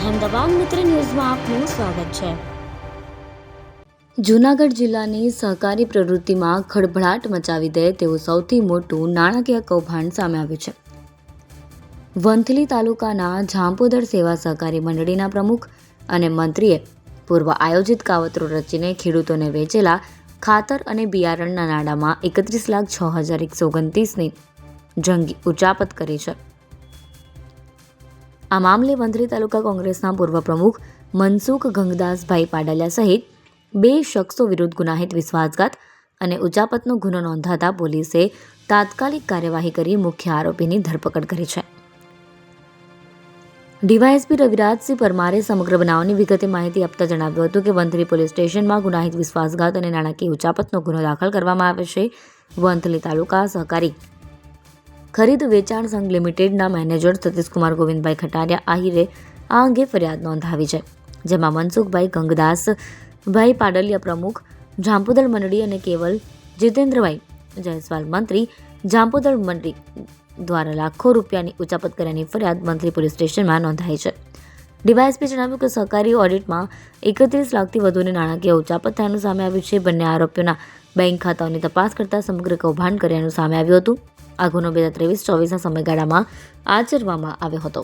અહેમદાબાદ મિત્ર ન્યૂઝમાં આપનું સ્વાગત છે. જૂનાગઢ જિલ્લાની સહકારી પ્રવૃત્તિમાં ખળભળાટ મચાવી દે તેવું સૌથી મોટું નાણાકીય કૌભાંડ સામે આવ્યું છે. વંથલી તાલુકાના ઝાંપોદર સેવા સહકારી મંડળીના પ્રમુખ અને મંત્રીએ પૂર્વ આયોજિત કાવતરો રચીને ખેડૂતોને વેચેલા ખાતર અને બિયારણના નાડામાં એકત્રીસ લાખ છ હજાર એકસો ઓગણત્રીસની જંગી ઉચાપત કરી છે. આ મામલે વંથલી તાલુકા કોંગ્રેસના પૂર્વ પ્રમુખ મનસુખ ગંગદાસભાઈ પાડલિયા સહિત બે શખ્સો વિરુદ્ધ ગુનાહિત વિશ્વાસઘાત અને ઉચાપતનો ગુનો નોંધાતા પોલીસે તાત્કાલિક કાર્યવાહી કરી મુખ્ય આરોપીની ધરપકડ કરી છે. ડીવાયએસપી રવિરાજસિંહ પરમારે સમગ્ર બનાવની વિગતે માહિતી આપતા જણાવ્યું હતું કે વંથલી પોલીસ સ્ટેશનમાં ગુનાહિત વિશ્વાસઘાત અને નાણાકીય ઉચાપતનો ગુનો દાખલ કરવામાં આવે છે. વંથલી તાલુકા સહકારી ખરીદ વેચાણ સંઘ લિમિટેડના મેનેજર સતીશકુમાર ગોવિંદભાઈ ખટારિયા આહિરે આ અંગે ફરિયાદ નોંધાવી છે, જેમાં મનસુખભાઈ ગંગદાસ, ભાઈ પાડલિયા પ્રમુખ જાંપુદળ મંડળી અને કેવલ જીતેન્દ્રભાઈ જયસ્વાલ મંત્રી જાંપુદળ મંડળી દ્વારા લાખો રૂપિયાની ઉચાપત કર્યાની ફરિયાદ મંત્રી પોલીસ સ્ટેશનમાં નોંધાઈ છે. ડીવાયએસપી જણાવ્યું કે સહકારી ઓડિટમાં એકત્રીસ લાખથી વધુની નાણાકીય ઉચાપત થયાનું સામે આવ્યું છે. બંને આરોપીઓના બેંક ખાતાઓની તપાસ કરતાં સમગ્ર કૌભાંડ કર્યાનું સામે આવ્યું હતું. આ બે હજાર ત્રેવીસ ચોવીસના સમયગાળામાં આચરવામાં આવ્યો હતો.